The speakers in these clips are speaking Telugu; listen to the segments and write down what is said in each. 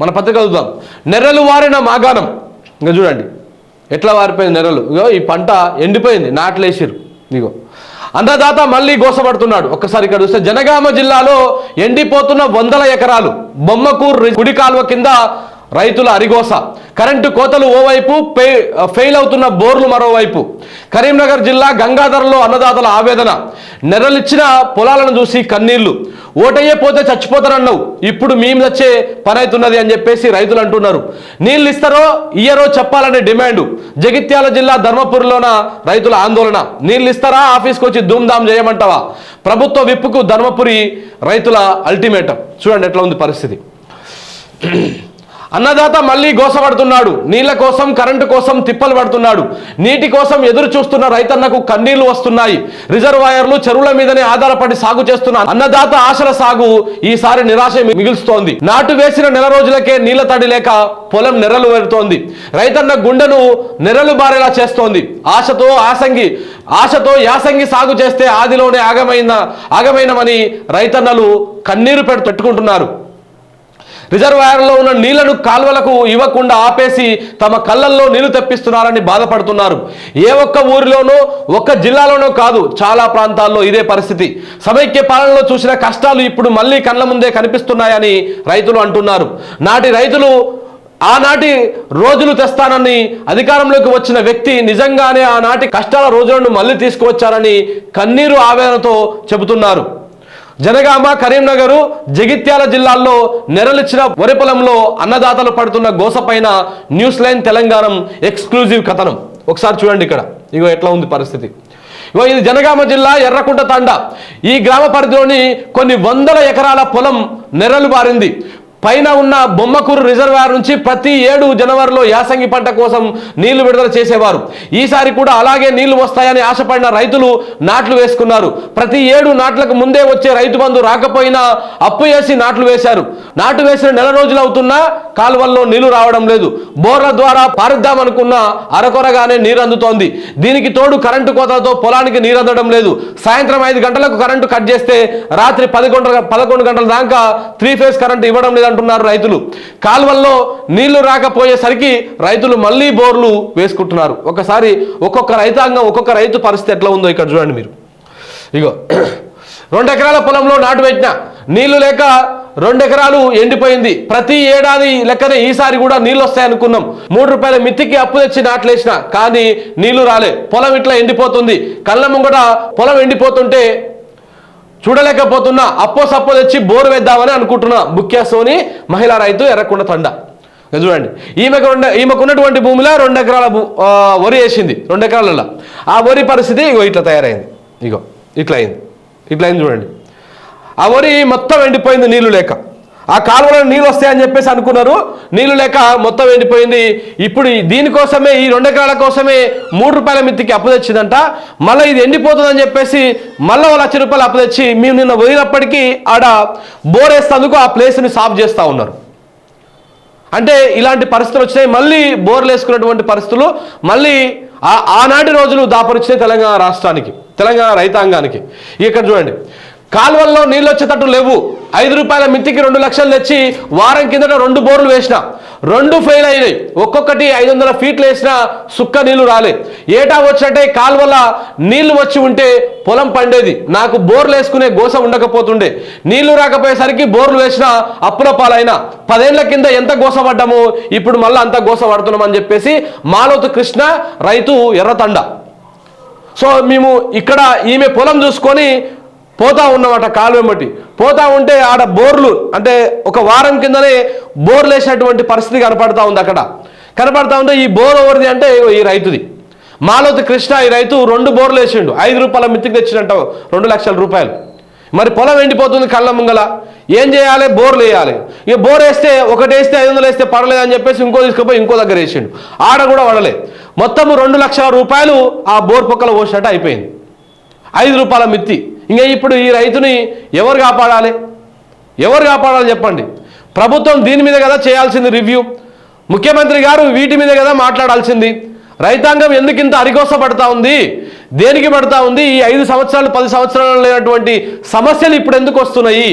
మన పత్రిక చదువుదాం. నెర్రలు వారిన మాగాణం. ఇంకా చూడండి. ఎట్లా వారిపోయింది నెర్రలు? ఇగో ఈ పంట ఎండిపోయింది నాట్లేసిరు ఇగో. అన్నదాత మళ్ళీ గోసపడుతున్నాడు. ఒక్కసారి ఇక్కడ చూస్తే జనగామ జిల్లాలో ఎండిపోతున్న వందల ఎకరాలు. బొమ్మకూరు కుడి కాలువ కింద రైతుల అరిగోస. కరెంటు కోతలు ఓవైపు ఫెయిల్ అవుతున్న బోర్లు మరోవైపు. కరీంనగర్ జిల్లా గంగాధరలో అన్నదాతల ఆవేదన. నెరలిచ్చిన పొలాలను చూసి కన్నీళ్ళు. ఓటయ్యే పోతే చచ్చిపోతారన్నావు. ఇప్పుడు మేము వచ్చే పని అవుతున్నది అని చెప్పేసి రైతులు అంటున్నారు. నీళ్ళు ఇస్తారో ఇయ్యరో చెప్పాలనే డిమాండ్. జగిత్యాల జిల్లా ధర్మపురిలోన రైతుల ఆందోళన. నీళ్ళు ఇస్తారా ఆఫీస్కి వచ్చి ధూమ్ధామ్ చేయమంటావా? ప్రభుత్వ విప్పుకు ధర్మపురి రైతుల అల్టిమేటం. చూడండి ఎట్లా ఉంది పరిస్థితి. అన్నదాత మళ్ళీ గోసపడుతున్నాడు. నీళ్ళ కోసం కరెంటు కోసం తిప్పలు పడుతున్నాడు. నీటి కోసం ఎదురు చూస్తున్న రైతన్నకు కన్నీళ్ళు వస్తున్నాయి. రిజర్వాయర్లు చెరువుల మీదనే ఆధారపడి సాగు చేస్తున్న అన్నదాత ఆశల సాగు ఈసారి నిరాశ మిగులుస్తోంది. నాటు వేసిన నెల రోజులకే నీళ్ళ తడి లేక పొలం నెరలు పెడుతోంది. రైతన్న గుండెను నెరలు బారేలా చేస్తోంది. ఆశతో ఆసంగి ఆశతో యాసంగి సాగు చేస్తే ఆదిలోనే ఆగమైన ఆగమైనమని రైతన్నలు కన్నీరు పెట్టుకుంటున్నారు. రిజర్వాయర్లో ఉన్న నీళ్ళను కాల్వలకు ఇవ్వకుండా ఆపేసి తమ కళ్ళల్లో నీళ్ళు తెప్పిస్తున్నారని బాధపడుతున్నారు. ఏ ఒక్క ఊరిలోనో ఒక్క జిల్లాలోనో కాదు చాలా ప్రాంతాల్లో ఇదే పరిస్థితి. సమైక్య పాలనలో చూసిన కష్టాలు ఇప్పుడు మళ్ళీ కళ్ళ ముందే కనిపిస్తున్నాయని రైతులు అంటున్నారు. నాటి రైతులు ఆనాటి రోజులు తెస్తానని అధికారంలోకి వచ్చిన వ్యక్తి నిజంగానే ఆనాటి కష్టాల రోజులను మళ్ళీ తీసుకువచ్చారని కన్నీరు ఆవేదనతో చెబుతున్నారు. జనగామ కరీంనగర్ జగిత్యాల జిల్లాల్లో నెరలిచ్చిన వరి పొలంలో అన్నదాతలు పడుతున్న గోసపైన న్యూస్ లైన్ తెలంగాణ ఎక్స్క్లూజివ్ కథనం. ఒకసారి చూడండి ఇక్కడ. ఇగో ఎట్లా ఉంది పరిస్థితి. ఇగో ఇది జనగామ జిల్లా ఎర్రకుంట తాండా. ఈ గ్రామ పరిధిలోని కొన్ని వందల ఎకరాల పొలం నెరలు బారింది. పైన ఉన్న బొమ్మకూరు రిజర్వాయర్ నుంచి ప్రతి ఏడు జనవరిలో యాసంగి పంట కోసం నీళ్ళు విడుదల చేసేవారు. ఈసారి కూడా అలాగే నీళ్ళు వస్తాయని ఆశపడిన రైతులు నాట్లు వేసుకున్నారు. ప్రతి ఏడు నాట్లకు ముందే వచ్చే రైతు బంధు రాకపోయినా అప్పు చేసి నాట్లు వేశారు. నాటు వేసిన నెల రోజులు అవుతున్నా కాలువల్లో నీళ్ళు రావడం లేదు. బోర్ల ద్వారా పారుద్దామనుకున్న అరకొరగానే నీరు అందుతోంది. దీనికి తోడు కరెంటు కోతలతో పొలానికి నీరు అందడం లేదు. సాయంత్రం ఐదు గంటలకు కరెంటు కట్ చేస్తే రాత్రి పదకొండు పదకొండు గంటల దాకా త్రీ ఫేజ్ కరెంటు ఇవ్వడం లేదు అంటున్నారు రైతులు. కాలువల్లో నీళ్ళు రాకపోయేసరికి రైతులు మళ్ళీ బోర్లు వేసుకుంటున్నారు. ఒకసారి ఒక్కొక్క రైతాంగం ఒక్కొక్క రైతు పరిస్థితి ఎట్లా ఉందో ఇక్కడ చూడండి మీరు. ఇగో రెండు ఎకరాల పొలంలో నాటు పెట్టిన నీళ్ళు లేక రెండు ఎకరాలు ఎండిపోయింది. ప్రతి ఏడాది లెక్కనే ఈసారి కూడా నీళ్ళు వస్తాయనుకున్నాం. మూడు రూపాయల మిత్తికి అప్పు తెచ్చి నాట్లేసిన కానీ నీళ్ళు రాలే. పొలం ఇట్లా ఎండిపోతుంది. కళ్ళ ముంగట పొలం ఎండిపోతుంటే చూడలేకపోతున్నా అప్పో సప్పో తెచ్చి బోరు వేద్దామని అనుకుంటున్నా. ముఖ్య సోని మహిళా రైతు ఎర్రకుండ తండ. చూడండి. ఈమెకు రెండు ఈమెకు ఉన్నటువంటి భూమిలో రెండు ఎకరాల వరి వేసింది. రెండు ఎకరాలలో ఆ వరి పరిస్థితి ఇగో ఇట్లా తయారైంది. ఇగో ఇట్లా అయింది ఇట్లా అయింది చూడండి. ఆ వరి మొత్తం ఎండిపోయింది నీళ్ళు లేక. ఆ కాలువలో నీళ్ళు వస్తాయని చెప్పేసి అనుకున్నారు. నీళ్ళు లేక మొత్తం ఎండిపోయింది. ఇప్పుడు దీనికోసమే ఈ రెండు ఎకరాల కోసమే మూడు రూపాయల మిత్తికి అప్పు తెచ్చిందంట. మళ్ళీ ఇది ఎండిపోతుందని చెప్పేసి మళ్ళీ ఒక లక్ష రూపాయలు అప్పు తెచ్చి మేము నిన్న వదిలినప్పటికీ ఆడ బోర్ వేస్తేందుకు ఆ ప్లేస్ని సాఫ్ చేస్తూ ఉన్నారు. అంటే ఇలాంటి పరిస్థితులు వచ్చినాయి. మళ్ళీ బోర్లు వేసుకున్నటువంటి పరిస్థితులు మళ్ళీ ఆ- ఆనాటి రోజులు దాపరిచినాయి తెలంగాణ రాష్ట్రానికి తెలంగాణ రైతాంగానికి. ఇక్కడ చూడండి. కాలువల్లో నీళ్ళు వచ్చేటట్టు లేవు. ఐదు రూపాయల మిత్తికి రెండు లక్షలు తెచ్చి వారం కిందట రెండు బోర్లు వేసిన. రెండు ఫెయిల్ అయినాయి. ఒక్కొక్కటి ఐదు వందల ఫీట్లు వేసిన సుక్క నీళ్ళు రాలే. ఏటా వచ్చినట్టే కాలువల నీళ్ళు వచ్చి ఉంటే పొలం పండేది. నాకు బోర్లు వేసుకునే గోస ఉండకపోతుండే. నీళ్ళు రాకపోయేసరికి బోర్లు వేసిన అప్పుల పాలైన. పదేళ్ళ కింద ఎంత గోస పడ్డాము ఇప్పుడు మళ్ళీ అంత గోస పడుతున్నామని చెప్పేసి మాలోతు కృష్ణ రైతు ఎర్రతండ. సో మేము ఇక్కడ ఈమె పొలం చూసుకొని పోతా ఉన్నమాట కాలువెమ్మటి పోతా ఉంటే ఆడ బోర్లు అంటే ఒక వారం కిందనే బోర్లు వేసినటువంటి పరిస్థితి కనపడతా ఉంది అక్కడ. కనపడతా ఉంటే ఈ బోర్ ఎవరిది అంటే ఈ రైతుది. మాలోతి కృష్ణ ఈ రైతు రెండు బోర్లు వేసిండు. ఐదు రూపాయల మిత్తికి తెచ్చినట్ట రెండు లక్షల రూపాయలు. మరి పొలం ఎండిపోతుంది కళ్ళ ముంగల. ఏం చేయాలి? బోర్లు వేయాలి. ఇక బోర్ వేస్తే ఒకటి వేస్తే ఐదు వందలు వేస్తే పడలేదు అని చెప్పేసి ఇంకో తీసుకుపోయి ఇంకో దగ్గర వేసిండు. ఆడ కూడా పడలే. మొత్తము రెండు లక్షల రూపాయలు ఆ బోర్ పొక్కలు పోసినట్టు అయిపోయింది. ఐదు రూపాయల మిత్తి. ఇంకా ఇప్పుడు ఈ రైతుని ఎవరు కాపాడాలి? ఎవరు కాపాడాలి చెప్పండి? ప్రభుత్వం దీని మీద కదా చేయాల్సింది రివ్యూ ముఖ్యమంత్రి గారు వీటి మీద కదా మాట్లాడాల్సింది. రైతాంగం ఎందుకు ఇంత అరికోస పడతా ఉంది? దేనికి పడతా ఉంది? ఈ ఐదు సంవత్సరాలు పది సంవత్సరాలు లేనటువంటి సమస్యలు ఇప్పుడు ఎందుకు వస్తున్నాయి?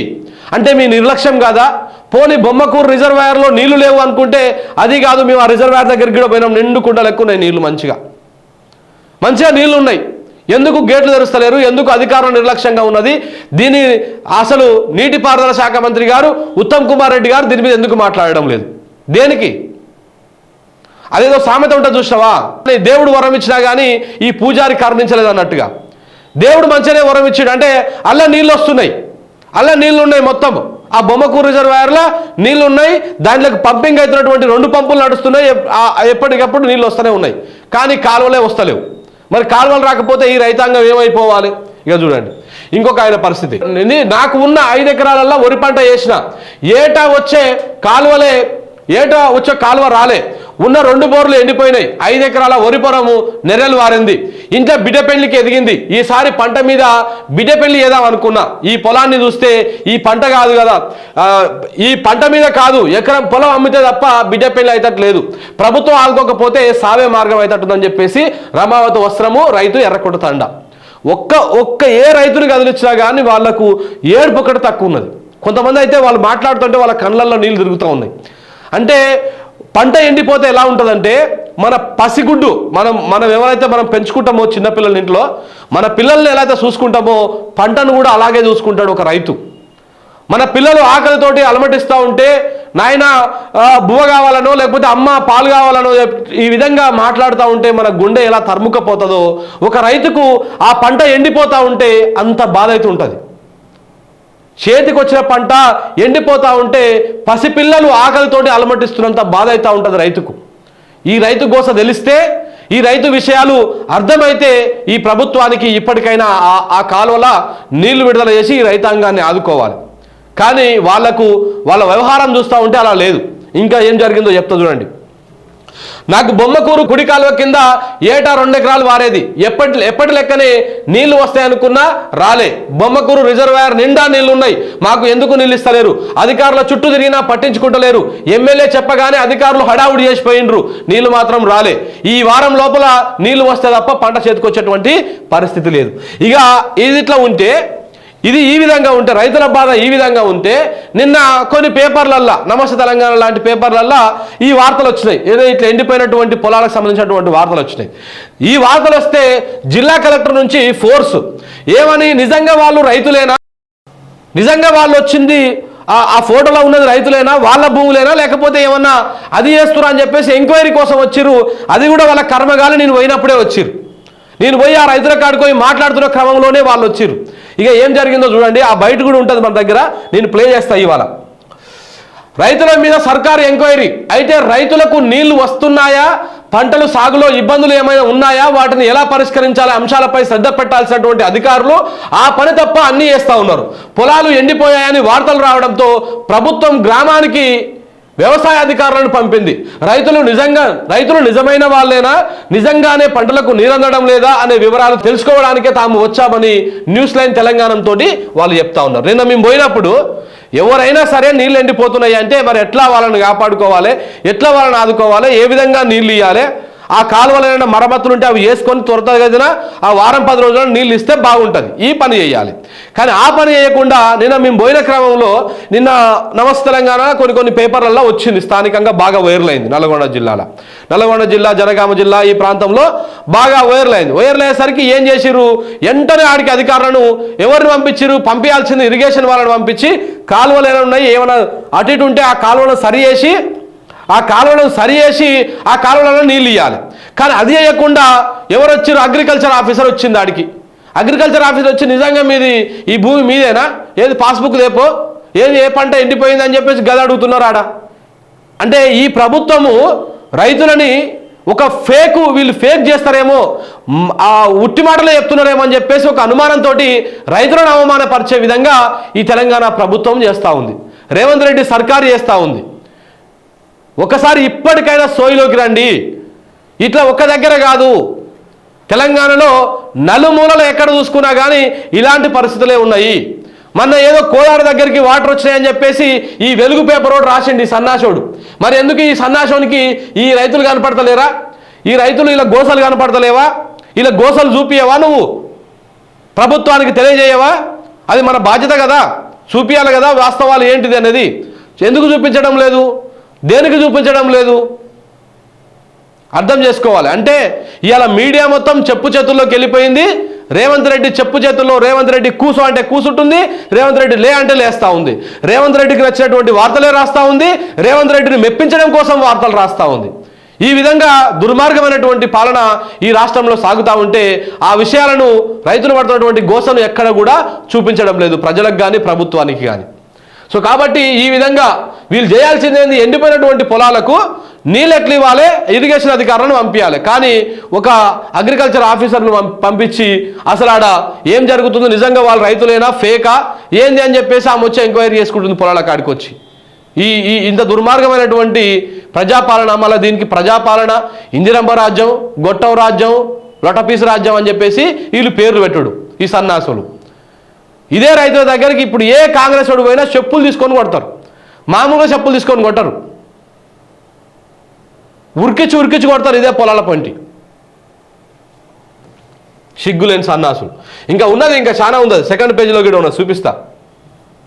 అంటే మీ నిర్లక్ష్యం కాదా? పోనీ బొమ్మకూరు రిజర్వాయర్లో నీళ్ళు లేవు అనుకుంటే అది కాదు మేము ఆ రిజర్వాయర్ దగ్గరికి కూడా పోయినాం. నిండు కుండలు ఎక్కువ ఉన్నాయి నీళ్ళు మంచిగా. మంచిగా నీళ్ళు ఉన్నాయి. ఎందుకు గేట్లు తెరుస్తలేరు? ఎందుకు అధికారం నిర్లక్ష్యంగా ఉన్నది? దీని అసలు నీటిపారుదల శాఖ మంత్రి గారు ఉత్తమ్ కుమార్ రెడ్డి గారు దీని మీద ఎందుకు మాట్లాడడం లేదు? దేనికి? అదేదో సామెత ఉంటుంది చూసినావా? దేవుడు వరం ఇచ్చినా కానీ ఈ పూజారి కరుణించలేదు అన్నట్టుగా. దేవుడు మంచిగానే వరం ఇచ్చాడు. అంటే అల్ల నీళ్ళు వస్తున్నాయి. అల్ల నీళ్ళు ఉన్నాయి మొత్తం. ఆ బొమ్మకూరు రిజర్వాయర్లో నీళ్ళు ఉన్నాయి. దాంట్లోకి పంపింగ్ అవుతున్నటువంటి రెండు పంపులు నడుస్తున్నాయి. ఎప్పటికప్పుడు నీళ్ళు వస్తూనే ఉన్నాయి. కానీ కాలువలే వస్తలేవు. మరి కాలువలు రాకపోతే ఈ రైతాంగం ఏమైపోవాలి? ఇక చూడండి. ఇంకొక ఆయన పరిస్థితి. నాకు ఉన్న ఐదు ఎకరాలల్లో వరి పంట వేసిన ఏటా వచ్చే కాలువలే ఏటా వచ్చే కాలువ రాలే ఉన్న రెండు బోర్లు ఎండిపోయినాయి. ఐదు ఎకరాల వరి పొరము నెరలు వారింది. ఇంట్లో బిడ్డ పెళ్ళికి ఎదిగింది. ఈసారి పంట మీద బిడ్డ పెళ్ళి ఏదాం అనుకున్నా. ఈ పొలాన్ని చూస్తే ఈ పంట కాదు కదా. ఈ పంట మీద కాదు ఎకరం పొలం అమ్మితే తప్ప బిడ్డ పెళ్ళి అయితట్లేదు. ప్రభుత్వం ఆదుకోకపోతే సావే మార్గం అయితట్టుందని చెప్పేసి రమావతి వస్త్రము రైతు ఎర్రకొండ తండ. ఒక్క ఒక్క ఏ రైతుని కదిలిచ్చినా కానీ వాళ్ళకు ఏడుపు ఒకటి తక్కువ ఉన్నది. కొంతమంది అయితే వాళ్ళు మాట్లాడుతుంటే వాళ్ళ కళ్ళల్లో నీళ్ళు తిరుగుతూ ఉన్నాయి. అంటే పంట ఎండిపోతే ఎలా ఉంటుందంటే మన పసిగుడ్డు మనం మనం ఎవరైతే మనం పెంచుకుంటామో చిన్నపిల్లల ఇంట్లో మన పిల్లల్ని ఎలా అయితే చూసుకుంటామో పంటను కూడా అలాగే చూసుకుంటాడు ఒక రైతు. మన పిల్లలు ఆకలితోటి అలమటిస్తూ ఉంటే నాయన బువ్వ కావాలనో లేకపోతే అమ్మ పాలు కావాలనో ఈ విధంగా మాట్లాడుతూ ఉంటే మన గుండె ఎలా తరుముకపోతుందో ఒక రైతుకు ఆ పంట ఎండిపోతూ ఉంటే అంత బాధ అయితే ఉంటుంది. చేతికొచ్చిన పంట ఎండిపోతూ ఉంటే పసిపిల్లలు ఆకలితోటి అలమటిస్తున్నంత బాధ అవుతూ ఉంటుంది రైతుకు. ఈ రైతు గోస తెలిస్తే ఈ రైతు విషయాలు అర్థమైతే ఈ ప్రభుత్వానికి ఇప్పటికైనా ఆ- ఆ కాలువల నీళ్ళు విడుదల చేసి ఈ రైతాంగాన్ని ఆదుకోవాలి. కానీ వాళ్ళకు వాళ్ళ వ్యవహారం చూస్తూ ఉంటే అలా లేదు. ఇంకా ఏం జరిగిందో చెప్తా చూడండి. నాకు బొమ్మకూరు కుడి కాలువ కింద ఏటా రెండు ఎకరాలు వారేది. ఎప్పటి ఎప్పటి లెక్కనే నీళ్ళు వస్తాయి అనుకున్నా రాలే. బొమ్మకూరు రిజర్వాయర్ నిండా నీళ్ళు ఉన్నాయి మాకు ఎందుకు నీళ్ళు ఇస్తలేరు అధికారుల చుట్టూ తిరిగినా పట్టించుకుంటలేరు. ఎమ్మెల్యే చెప్పగానే అధికారులు హడావుడి చేసిపోయిండ్రు. నీళ్ళు మాత్రం రాలే. ఈ వారం లోపల నీళ్ళు వస్తే తప్ప పంట చేతికొచ్చేటువంటి పరిస్థితి లేదు. ఇక ఇది ఇట్లా ఉంటే ఇది ఈ విధంగా ఉంటే రైతుల బాధ ఈ విధంగా ఉంటే నిన్న కొన్ని పేపర్లల్లా నమస్తే తెలంగాణ లాంటి పేపర్లల్లా ఈ వార్తలు వచ్చినాయి. ఏదో ఇట్లా ఎండిపోయినటువంటి పొలాలకు సంబంధించినటువంటి వార్తలు వచ్చినాయి. ఈ వార్తలు వస్తే జిల్లా కలెక్టర్ నుంచి ఫోర్స్. ఏమని నిజంగా వాళ్ళు రైతులేనా? నిజంగా వాళ్ళు వచ్చింది ఆ ఆ ఫోటోలో ఉన్నది రైతులేనా? వాళ్ళ భూములేనా? లేకపోతే ఏమన్నా అది చేస్తురా అని చెప్పేసి ఎంక్వైరీ కోసం వచ్చిర్రు? అది కూడా వాళ్ళ కర్మగాలి నేను పోయినప్పుడే వచ్చిర్రు. నేను పోయి ఆ రైతుల కాడికి పోయి మాట్లాడుతున్న క్రమంలోనే వాళ్ళు వచ్చిర్రు. ఇక ఏం జరిగిందో చూడండి ఆ బయట కూడా ఉంటుంది మన దగ్గర నేను ప్లే చేస్తా ఇవాళ. రైతుల మీద సర్కారు ఎంక్వైరీ. అయితే రైతులకు నీళ్ళు వస్తున్నాయా? పంటలు సాగులో ఇబ్బందులు ఏమైనా ఉన్నాయా? వాటిని ఎలా పరిష్కరించాలి? అంశాలపై శ్రద్ధ పెట్టాల్సినటువంటి అధికారులు ఆ పని తప్ప అన్నీ చేస్తూ ఉన్నారు. పొలాలు ఎండిపోయాయని వార్తలు రావడంతో ప్రభుత్వం గ్రామానికి వ్యవసాయ అధికారులను పంపింది. రైతులు నిజంగా రైతులు నిజమైన వాళ్ళేనా? నిజంగానే పంటలకు నీరందడం లేదా అనే వివరాలు తెలుసుకోవడానికే తాము వచ్చామని న్యూస్ లైన్ తెలంగాణతో వాళ్ళు చెప్తా ఉన్నారు. నిన్న మేము పోయినప్పుడు ఎవరైనా సరే నీళ్ళు ఎండిపోతున్నాయి అంటే మరి ఎట్లా వాళ్ళని కాపాడుకోవాలి? ఎట్లా వాళ్ళని ఆదుకోవాలి? ఏ విధంగా నీళ్ళు ఇవ్వాలి ఆ కాలువలైన మరమ్మతులు ఉంటే అవి వేసుకొని త్వరతగతిన ఆ వారం పది రోజుల్లో నీళ్ళు ఇస్తే బాగుంటుంది. ఈ పని చేయాలి. కానీ ఆ పని చేయకుండా నిన్న మేము పోయిన క్రమంలో నిన్న నమస్తే తెలంగాణ కొన్ని కొన్ని పేపర్లలో వచ్చింది. స్థానికంగా బాగా వైరల్ అయింది నల్గొండ జిల్లాలో. నల్గొండ జిల్లా జనగామ జిల్లా ఈ ప్రాంతంలో బాగా వైరల్ అయింది. వైరల్ అయ్యేసరికి ఏం చేసిర్రు? వెంటనే ఆడికి అధికారులను ఎవరిని పంపించారు పంపించాల్సింది ఇరిగేషన్ వాళ్ళని పంపించి కాలువలు ఏమైనా ఉన్నాయి? ఏమైనా అటు ఇటు ఉంటే ఆ కాలువలను సరి చేసి ఆ కాలువలను సరి చేసి ఆ కాలువలలో నీళ్ళు ఇవ్వాలి కానీ అది చేయకుండా ఎవరు వచ్చారు అగ్రికల్చర్ ఆఫీసర్ వచ్చింది ఆడికి అగ్రికల్చర్ ఆఫీసర్ వచ్చి నిజంగా మీది ఈ భూమి మీదేనా? ఏది పాస్బుక్ లేపో? ఏది ఏ పంట ఎండిపోయింది అని చెప్పేసి గది అడుగుతున్నారు ఆడ? అంటే ఈ ప్రభుత్వము రైతులని ఒక ఫేక్ వీళ్ళు ఫేక్ చేస్తారేమో ఆ ఉట్టి మాటలే చెప్తున్నారేమో అని చెప్పేసి ఒక అనుమానంతో రైతులను అవమానపరిచే విధంగా ఈ తెలంగాణ ప్రభుత్వం చేస్తూ ఉంది. రేవంత్ రెడ్డి సర్కారు చేస్తూ ఉంది. ఒకసారి ఇప్పటికైనా సోయిలోకి రండి. ఇట్లా ఒక్క దగ్గర కాదు. తెలంగాణలో నలుమూలలు ఎక్కడ చూసుకున్నా కానీ ఇలాంటి పరిస్థితులే ఉన్నాయి. మొన్న ఏదో కోదాడ దగ్గరికి వాటర్ వచ్చినాయని చెప్పేసి ఈ వెలుగు పేపర్ ఒకటి రాసిండి ఈ సన్నాసోడు మరి ఎందుకు ఈ సన్నాసోనికి ఈ రైతులు కనపడతలేరా? ఈ రైతులు ఇలా గోసలు కనపడతలేవా? ఇలా గోసలు చూపియవా నువ్వు? ప్రభుత్వానికి తెలియజేయవా? అది మన బాధ్యత కదా. చూపియాలి కదా వాస్తవాలు ఏంటిది అనేది. ఎందుకు చూపించడం లేదు? దేనికి చూపించడం లేదు? అర్థం చేసుకోవాలి. అంటే ఇవాళ మీడియా మొత్తం చెప్పు చేతుల్లోకి వెళ్ళిపోయింది. రేవంత్ రెడ్డి చెప్పు చేతుల్లో రేవంత్ రెడ్డి కూసు అంటే కూసుంటుంది రేవంత్ రెడ్డి లే అంటే లేస్తా ఉంది. రేవంత్ రెడ్డికి నచ్చినటువంటి వార్తలే రాస్తా ఉంది రేవంత్ రెడ్డిని మెప్పించడం కోసం వార్తలు రాస్తా ఉంది. ఈ విధంగా దుర్మార్గమైనటువంటి పాలన ఈ రాష్ట్రంలో సాగుతూ ఉంటే ఆ విషయాలను రైతులు పడుతున్నటువంటి గోసను ఎక్కడ కూడా చూపించడం లేదు. ప్రజలకు కానీ ప్రభుత్వానికి కానీ సో కాబట్టి ఈ విధంగా వీళ్ళు చేయాల్సింది ఎండిపోయినటువంటి పొలాలకు నీళ్ళెట్లు ఇవ్వాలి ఇరిగేషన్ అధికారులను పంపించాలి. కానీ ఒక అగ్రికల్చర్ ఆఫీసర్ను పంపించి అసలు ఆడ ఏం జరుగుతుందో నిజంగా వాళ్ళు రైతులైనా ఫేకా? ఏంది అని చెప్పేసి ఆమె వచ్చి ఎంక్వైరీ చేసుకుంటుంది పొలాల కాడికి వచ్చి. ఈ ఈ ఇంత దుర్మార్గమైనటువంటి ప్రజాపాలన మళ్ళీ దీనికి ప్రజాపాలన ఇందిరంబ రాజ్యం గొట్టం రాజ్యం లొటపీస్ రాజ్యం అని చెప్పేసి వీళ్ళు పేర్లు పెట్టుడు ఈ సన్నాసులు. ఇదే రైతుల దగ్గరికి ఇప్పుడు ఏ కాంగ్రెస్ వాడు పోయినా చెప్పులు తీసుకొని కొడతారు. మామూలుగా చెప్పులు తీసుకొని కొట్టరు. ఉరికిచ్చి ఉరికిచ్చి కొడతారు ఇదే పొలాల పంటి. సిగ్గులేని సన్నాసులు. ఇంకా ఉన్నది ఇంకా చాలా ఉంది సెకండ్ పేజీలో కూడా ఉన్నది చూపిస్తా.